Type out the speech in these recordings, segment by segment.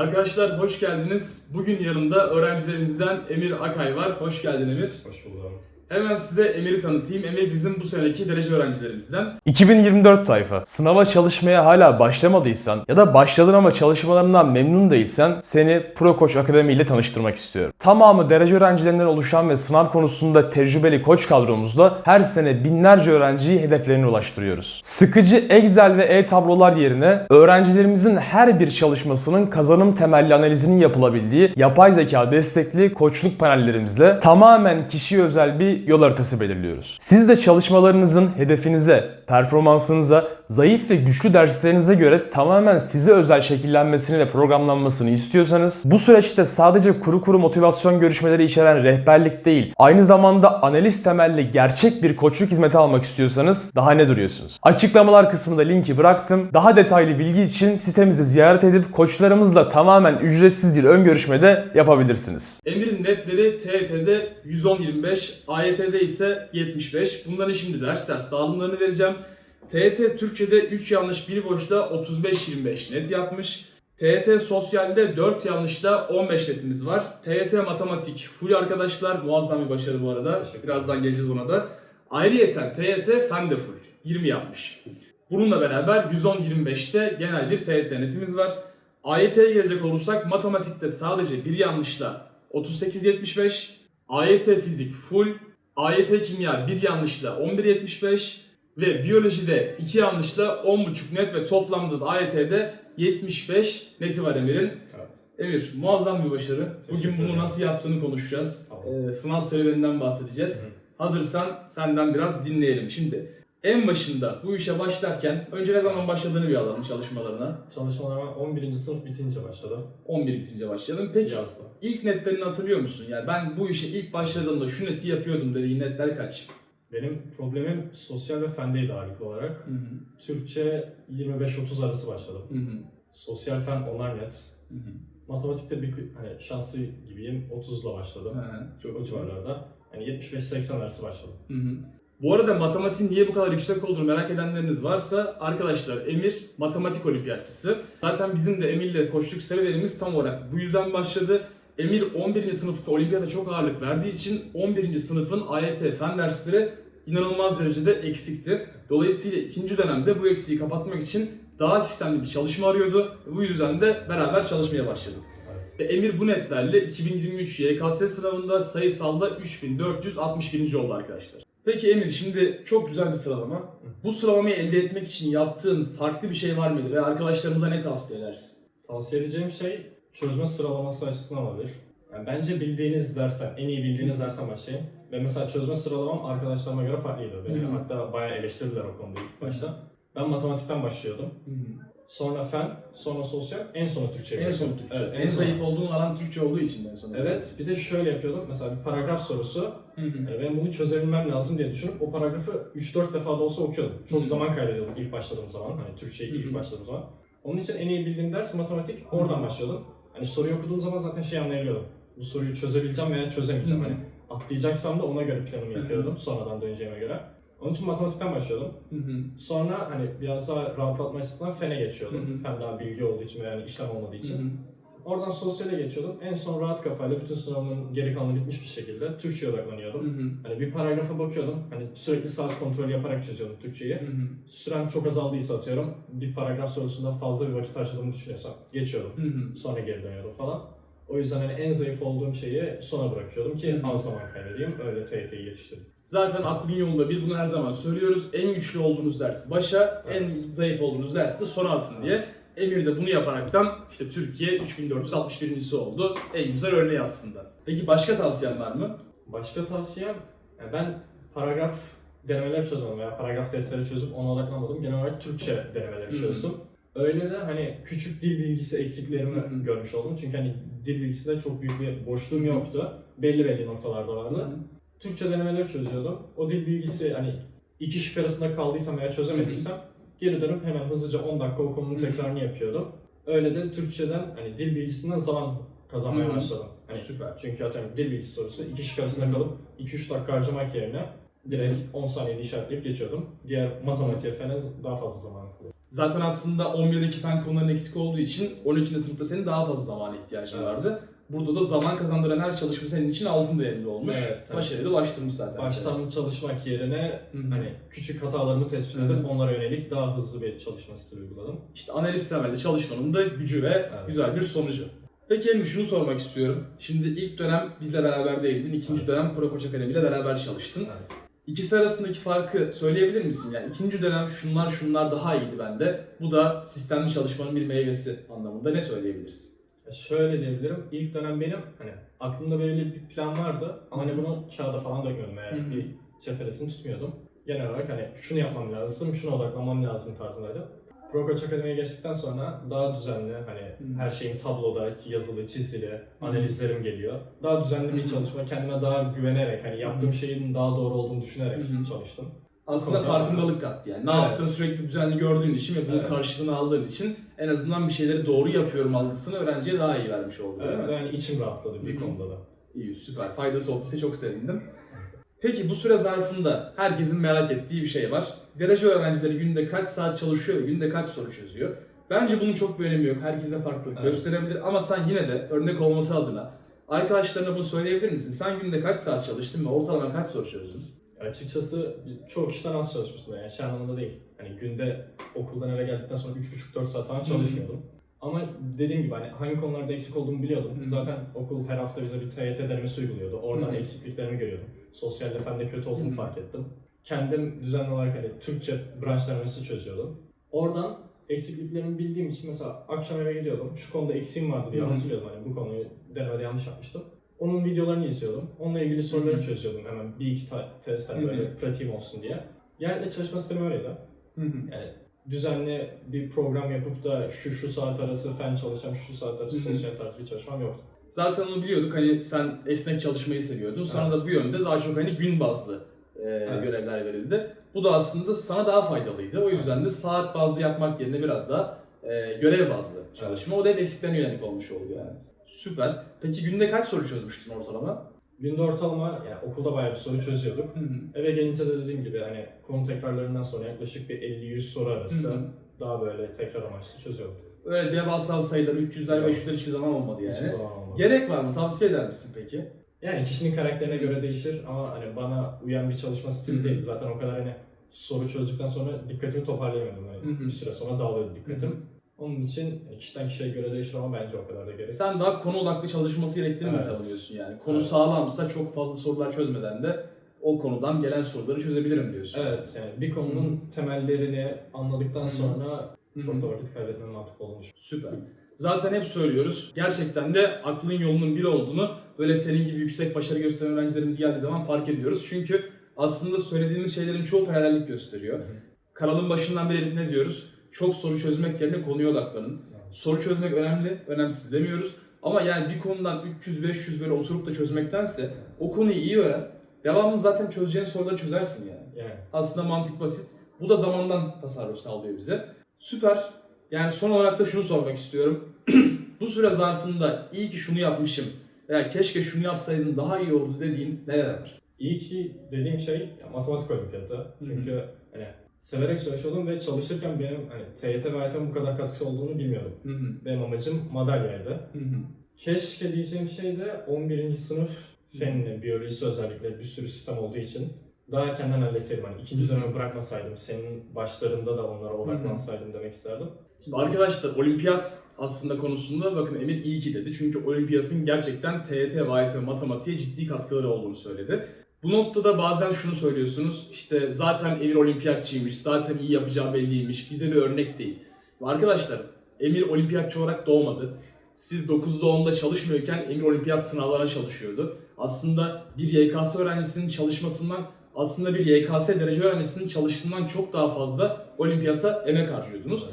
Arkadaşlar hoş geldiniz. Bugün yanımda öğrencilerimizden Emir Akay var. Hoş geldin Emir. Hoş buldum. Hemen size Emir'i tanıtayım. Emir bizim bu seneki derece öğrencilerimizden. 2024 tayfa. Sınava çalışmaya hala başlamadıysan ya da başladın ama çalışmalarından memnun değilsen seni Pro Koç Akademi ile tanıştırmak istiyorum. Tamamı derece öğrencilerinden oluşan ve sınav konusunda tecrübeli koç kadromuzla her sene binlerce öğrenciyi hedeflerine ulaştırıyoruz. Sıkıcı Excel ve e-tablolar yerine öğrencilerimizin her bir çalışmasının kazanım temelli analizinin yapılabildiği yapay zeka destekli koçluk panellerimizle tamamen kişiye özel bir yol haritası belirliyoruz. Siz de çalışmalarınızın hedefinize, performansınıza, zayıf ve güçlü derslerinize göre tamamen size özel şekillenmesini ve programlanmasını istiyorsanız bu süreçte sadece kuru kuru motivasyon görüşmeleri içeren rehberlik değil, aynı zamanda analiz temelli gerçek bir koçluk hizmeti almak istiyorsanız daha ne duruyorsunuz? Açıklamalar kısmında linki bıraktım. Daha detaylı bilgi için sitemizi ziyaret edip koçlarımızla tamamen ücretsiz bir ön görüşmede yapabilirsiniz. Emir'in netleri TYT'de 110-25, AYT'de ise 75. Bunların şimdi ders ders dağılımlarını vereceğim. TYT Türkçe'de 3 yanlış 1 boşta 35-25 net yapmış. TYT Sosyal'de 4 yanlışta 15 netimiz var. TYT Matematik full arkadaşlar muazzam bir başarı bu arada. Birazdan geleceğiz ona da. Ayrıyeten TYT Fen de full 20 yapmış. Bununla beraber 110-25'te genel bir TYT netimiz var. AYT'ye gelecek olursak matematikte sadece bir yanlışla 38-75, AYT fizik full, AYT kimya bir yanlışla 11-75 ve biyolojide iki yanlışla 10.5 net ve toplamda da AYT'de 75 neti var Emir'in. Evet. Emir muazzam bir başarı. Bugün bunu nasıl yaptığını konuşacağız. Tamam. Ee, sınav serüveninden bahsedeceğiz. Hı. Hazırsan senden biraz dinleyelim. Şimdi en başında bu işe başlarken önce ne zaman başladığını bir alalım çalışmalarına. Çalışmalarıma 11. sınıf bitince başladım. 11 bitince başlayalım. Peki Yazda. ilk netlerini hatırlıyor musun? Yani ben bu işe ilk başladığımda şu neti yapıyordum dediğin netler kaç? Benim problemim sosyal ve fendeydi ağırlıklı olarak. Hı hı. Türkçe 25-30 arası başladım. Hı hı. Sosyal fen onar net. Hı hı. Matematikte bir hani şanslı gibiyim. 30'la başladım. Hı hı. Çok O civarlarda. Yani 75-80 arası başladım. Hı hı. Bu arada matematiğin niye bu kadar yüksek olduğunu merak edenleriniz varsa arkadaşlar Emir matematik olimpiyatçısı. Zaten bizim de Emir'le koştuk serilerimiz tam olarak bu yüzden başladı. Emir 11. sınıfta olimpiyata çok ağırlık verdiği için 11. sınıfın AYT fen dersleri inanılmaz derecede eksikti. Dolayısıyla ikinci dönemde bu eksiği kapatmak için daha sistemli bir çalışma arıyordu. Bu yüzden de beraber çalışmaya başladık. Ve Emir bu netlerle 2023 YKS sınavında sayısalda 3461. oldu arkadaşlar. Peki Emir şimdi çok güzel bir sıralama. Bu sıralamayı elde etmek için yaptığın farklı bir şey var mıydı ve arkadaşlarımıza ne tavsiye edersin? Tavsiye edeceğim şey çözme sıralaması açısından olabilir. Yani bence bildiğiniz dersten, en iyi bildiğiniz dersten başlayın. Ve mesela çözme sıralamam arkadaşlarıma göre farklıydı. Hı hı. hatta bayağı eleştirdiler o konuda ilk başta. Ben matematikten başlıyordum. Sonra fen, sonra sosyal, en sona Türkçe. En son Türkçe. Evet, en en zayıf olduğun alan Türkçe olduğu için en son. Evet, bir de şöyle yapıyordum. Mesela bir paragraf sorusu, Hı hı. yani ben bunu çözebilmem lazım diye düşünüp o paragrafı 3-4 defa da olsa okuyordum. Çok Hı. zaman kaybediyordum ilk başladığım zaman. Hani Türkçeyi Hı hı. ilk başladığım zaman. Onun için en iyi bildiğim ders matematik. Oradan Hı. başlıyordum. Hani soruyu okuduğum zaman zaten şey anlayabiliyordum. Bu soruyu çözebileceğim veya çözemeyeceğim. Hı. Hani atlayacaksam da ona göre planımı Hı hı. yapıyordum. Sonradan döneceğime göre. Onun için matematikten başlıyordum. Hı hı. Sonra hani biraz daha rahatlatma açısından fene geçiyordum. Hı hı. Fen daha bilgi olduğu için veya yani işlem olmadığı için. Hı hı. Oradan sosyale geçiyordum. En son rahat kafayla bütün sınavın geri kalanı bitmiş bir şekilde Türkçe'ye odaklanıyordum. Hı hı. Hani bir paragrafa bakıyordum. Hani sürekli saat kontrolü yaparak çözüyordum Türkçeyi. Hı hı. Sürem çok azaldıysa atıyorum. Bir paragraf sorusunda fazla bir vakit harcadığımı düşünüyorsam geçiyordum. Hı hı. Sonra geri dönüyordum falan. O yüzden hani en zayıf olduğum şeyi sona bırakıyordum ki az zaman kaybedeyim. Öyle TYT'yi yetiştirdim. Zaten aklın yolunda bir bunu her zaman söylüyoruz. En güçlü olduğunuz ders başa, en Evet. zayıf olduğunuz ders de sona atın diye. Emir de bunu yaparaktan işte Türkiye 3461. oldu. En güzel örneği aslında. Peki başka tavsiyen var mı? Başka tavsiyem, yani ben paragraf denemeleri çözmedim veya paragraf testleri çözüp ona odaklanmadım. Genel olarak Türkçe denemeleri Hı hı. çözdüm. Öyle de hani küçük dil bilgisi eksiklerimi Hı hı. görmüş oldum. Çünkü hani dil bilgisinde çok büyük bir boşluğum yoktu. Belli belli noktalarda vardı. Türkçe denemeleri çözüyordum. O dil bilgisi hani iki şık arasında kaldıysam veya çözemediysem geri dönüp hemen hızlıca 10 dakika o konunun tekrarını yapıyordum. Öyle de Türkçeden hani dil bilgisinden zaman kazanmaya başladım. Hani Süper. çünkü atıyorum dil bilgisi sorusu iki şık arasında kalıp 2-3 dakika harcamak yerine Direkt 10 saniyede işaretleyip geçiyordum. Diğer matematiğe falan daha fazla zaman kalıyor. Zaten aslında 11'deki fen konuların eksik olduğu için 12. sınıfta senin daha fazla zamana ihtiyacın Evet. vardı. Burada da zaman kazandıran her çalışma senin için altın değerinde olmuş. Evet, tabii. Başarıyla ulaştırmış zaten. seni. Baştan çalışmak yerine Hı hı. hani küçük hatalarımı tespit edip onlara yönelik daha hızlı bir çalışma stili uyguladım. İşte analiz temelde çalışmanın da gücü ve güzel bir sonucu. Peki Emre şunu sormak istiyorum. Şimdi ilk dönem bizle beraber değildin, ikinci Evet. dönem Pro Koç Akademi ile beraber çalıştın. Evet. İkisi arasındaki farkı söyleyebilir misin? Yani ikinci dönem şunlar şunlar daha iyiydi bende. Bu da sistemli çalışmanın bir meyvesi anlamında ne söyleyebiliriz? Ya Şöyle diyebilirim. İlk dönem benim hani aklımda belirli bir plan vardı ama hani bunu kağıda falan Hı hı. bir çetelesini tutmuyordum. Genel olarak hani şunu yapmam lazım, şuna odaklanmam lazım tarzındaydı. Pro Coach Akademi'ye geçtikten sonra daha düzenli hani Hı. her şeyim tabloda, yazılı, çizili, analizlerim geliyor. Daha düzenli bir çalışma, kendime daha güvenerek hani yaptığım şeyin daha doğru olduğunu düşünerek hı. çalıştım. Aslında Konuda- farkındalık kattı yani. Ne Evet. yaptığını sürekli düzenli gördüğün için ve bunun Evet. karşılığını aldığın için en azından bir şeyleri doğru yapıyorum algısını öğrenciye daha iyi vermiş oldu Evet, yani içim rahatladı bir Hı hı. konuda da. İyi, süper. Faydası olduysa çok sevindim. Peki bu süre zarfında herkesin merak ettiği bir şey var. Derece öğrencileri günde kaç saat çalışıyor günde kaç soru çözüyor? Bence bunun çok bir önemi yok. Herkese farklılık Evet. gösterebilir ama sen yine de örnek olması adına arkadaşlarına bunu söyleyebilir misin? Sen günde kaç saat çalıştın ve ortalama kaç soru çözdün? Açıkçası çoğu kişiden az çalışmıştım yani şey anlamında değil. Hani günde okuldan eve geldikten sonra 3,5-4 saat falan çalışmıyordum. Ama dediğim gibi hani hangi konularda eksik olduğumu biliyordum. Hı hı. Zaten okul her hafta bize bir TYT denemesi uyguluyordu. Oradan Hı hı. eksikliklerimi görüyordum. Sosyal fende kötü olduğumu Hı hı. fark ettim. Kendim düzenli olarak hani Türkçe branş denemesi çözüyordum. Oradan eksikliklerimi bildiğim için mesela akşam eve gidiyordum. Şu konuda eksiğim vardı diye Hı hı. hatırlıyordum. Hani bu konuyu denemede yanlış yapmıştım. Onun videolarını izliyordum. Onunla ilgili soruları Hı hı. çözüyordum hemen bir iki ta- hani Hı hı. böyle pratiğim olsun diye. Genellikle çalışma sistemi öyleydi. Yani düzenli bir program yapıp da şu şu saat arası fen çalışacağım, şu saat arası sosyal tarzı bir çalışmam yoktu. Zaten onu biliyorduk. Hani sen esnek çalışmayı seviyordun. Sana Evet. da bu yönde daha çok hani gün bazlı e, görevler verildi. Bu da aslında sana daha faydalıydı. O yüzden de saat bazlı yapmak yerine biraz daha e, görev bazlı çalışma. O da hep eksiklerine yönelik olmuş oldu yani. Süper. Peki günde kaç soru çözmüştün ortalama? Günde ortalama yani okulda bayağı bir soru çözüyorduk. Eve gelince de dediğim gibi hani konu tekrarlarından sonra yaklaşık bir 50-100 soru arası Hı hı. daha böyle tekrar amaçlı çözüyordum. Öyle devasa sayılar 300'ler Yok. 500'ler hiçbir zaman olmadı yani. Hiçbir zaman olmadı. Gerek var mı? Tavsiye eder misin peki? Yani kişinin karakterine göre değişir ama hani bana uyan bir çalışma stili değil. Zaten o kadar hani soru çözdükten sonra dikkatimi toparlayamıyordum. Yani bir süre sonra dağılıyordu dikkatim. Onun için hani kişiden kişiye göre değişir ama bence o kadar da gerek. Sen daha konu odaklı çalışması gerektiğini mi Evet. savunuyorsun yani? Konu Evet. sağlamsa çok fazla sorular çözmeden de o konudan gelen soruları çözebilirim diyorsun. Evet yani bir konunun temellerini anladıktan Hı sonra çok da vakit kaybetmenin mantıklı olduğunu düşünüyorum. Süper. Zaten hep söylüyoruz. Gerçekten de aklın yolunun bir olduğunu böyle senin gibi yüksek başarı gösteren öğrencilerimiz geldiği zaman fark ediyoruz. Çünkü aslında söylediğimiz şeylerin çoğu paralellik gösteriyor. Hı. Kanalın başından beri ne diyoruz? Çok soru çözmek yerine konuya odaklanın. Soru çözmek önemli, önemsiz demiyoruz. Ama yani bir konudan 300-500 böyle oturup da çözmektense o konuyu iyi öğren. Devamını zaten çözeceğin soruları çözersin yani. Yani Aslında mantık basit. Bu da zamandan tasarruf sağlıyor bize. Süper. Yani son olarak da şunu sormak istiyorum. Bu süre zarfında iyi ki şunu yapmışım veya keşke şunu yapsaydım daha iyi oldu dediğin neler var? iyi ki dediğim şey matematik olimpiyatı. Çünkü hani severek çalışıyordum ve çalışırken benim hani TYT ve AYT'nin bu kadar katkısı olduğunu bilmiyordum. Hı hı. Benim amacım madalyaydı. Hı hı. Keşke diyeceğim şey de 11. sınıf fenli, biyolojisi özellikle bir sürü sistem olduğu için daha erkenden halletseydim. Hani ikinci dönemi bırakmasaydım, senin başlarında da onlara odaklansaydım demek isterdim. Şimdi arkadaşlar olimpiyat aslında konusunda bakın Emir iyi ki dedi. Çünkü olimpiyatın gerçekten TYT ve AYT matematiğe ciddi katkıları olduğunu söyledi. Bu noktada bazen şunu söylüyorsunuz. işte zaten Emir olimpiyatçıymış, zaten iyi yapacağı belliymiş, bize bir örnek değil. Arkadaşlar Emir olimpiyatçı olarak doğmadı. Siz 9'da 10'da çalışmıyorken Emir olimpiyat sınavlarına çalışıyordu. Aslında bir YKS öğrencisinin çalışmasından aslında bir YKS derece öğrencisinin çalıştığından çok daha fazla olimpiyata emek harcıyordunuz.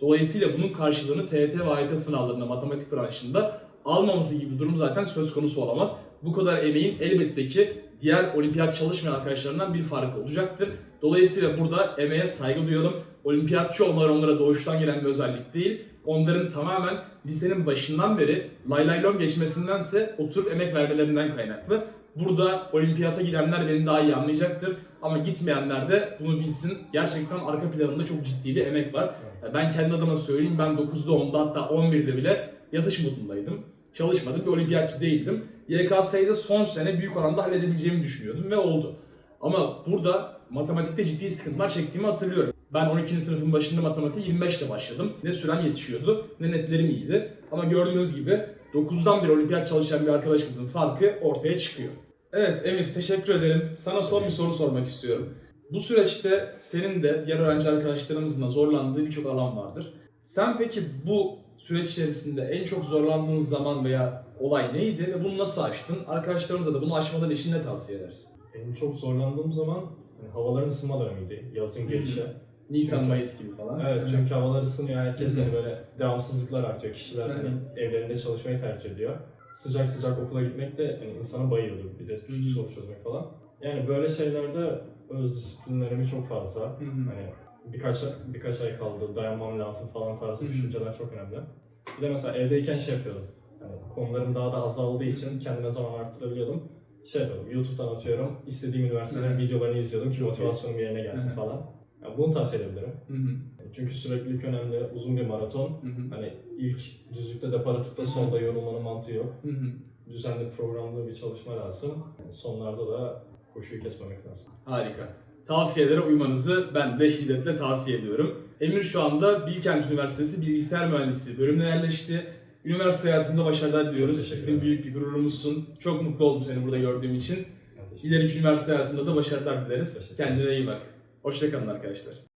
Dolayısıyla bunun karşılığını TYT ve AYT sınavlarında matematik branşında almaması gibi bir durum zaten söz konusu olamaz. Bu kadar emeğin elbette ki diğer olimpiyat çalışmayan arkadaşlarından bir farkı olacaktır. Dolayısıyla burada emeğe saygı duyalım. Olimpiyatçı olmaları onlara doğuştan gelen bir özellik değil. Onların tamamen lisenin başından beri lay lay lom geçmesindense oturup emek vermelerinden kaynaklı. Burada olimpiyata gidenler beni daha iyi anlayacaktır. Ama gitmeyenler de bunu bilsin. Gerçekten arka planında çok ciddi bir emek var. Ben kendi adıma söyleyeyim ben 9'da 10'da hatta 11'de bile yatış modundaydım. Çalışmadım bir olimpiyatçı değildim. YKS'yi de son sene büyük oranda halledebileceğimi düşünüyordum ve oldu. Ama burada matematikte ciddi sıkıntılar çektiğimi hatırlıyorum. Ben 12. sınıfın başında matematiğe 25 ile başladım. Ne sürem yetişiyordu ne netlerim iyiydi. Ama gördüğünüz gibi 9'dan beri olimpiyat çalışan bir arkadaşımızın farkı ortaya çıkıyor. Evet Emir teşekkür ederim. Sana son bir soru sormak istiyorum. Bu süreçte senin de diğer öğrenci arkadaşlarımızın da zorlandığı birçok alan vardır. Sen peki bu süreç içerisinde en çok zorlandığın zaman veya olay neydi ve bunu nasıl aştın? Arkadaşlarımıza da bunu aşmaları için ne tavsiye edersin? Benim çok zorlandığım zaman hani havaların ısınma dönemiydi. Yazın gelişi. Nisan, Çünkü- Mayıs gibi falan. Evet çünkü havalar ısınıyor. Herkes hani böyle devamsızlıklar artıyor. Kişiler hani evlerinde çalışmayı tercih ediyor. Sıcak sıcak okula gitmek de hani insana bayıyordu. Bir de soru çözmek falan. Yani böyle şeylerde öz disiplinlerimi çok fazla. Hı hı. Hani birkaç birkaç ay kaldı, dayanmam lazım falan tarzı düşünceler çok önemli. Bir de mesela evdeyken şey yapıyordum. Hani konularım daha da azaldığı için kendime zaman arttırabiliyordum. Şey yapıyordum, YouTube'dan atıyorum, istediğim üniversitelerin videolarını izliyordum ki motivasyonum yerine gelsin falan. Yani bunu tavsiye edebilirim. Çünkü süreklilik önemli, uzun bir maraton. Hani ilk düzlükte depar atıp da sonda yorulmanın mantığı yok. Düzenli programlı bir çalışma lazım. Yani sonlarda da koşuyu kesmemek lazım. Harika. Tavsiyelere uymanızı ben de şiddetle tavsiye ediyorum. Emir şu anda Bilkent Üniversitesi Bilgisayar Mühendisliği bölümüne yerleşti. Üniversite hayatında başarılar diliyoruz. Bizim büyük bir gururumuzsun. Çok mutlu oldum seni burada gördüğüm için. İleriki üniversite hayatında da başarılar dileriz. Kendine iyi bak. Hoşçakalın arkadaşlar.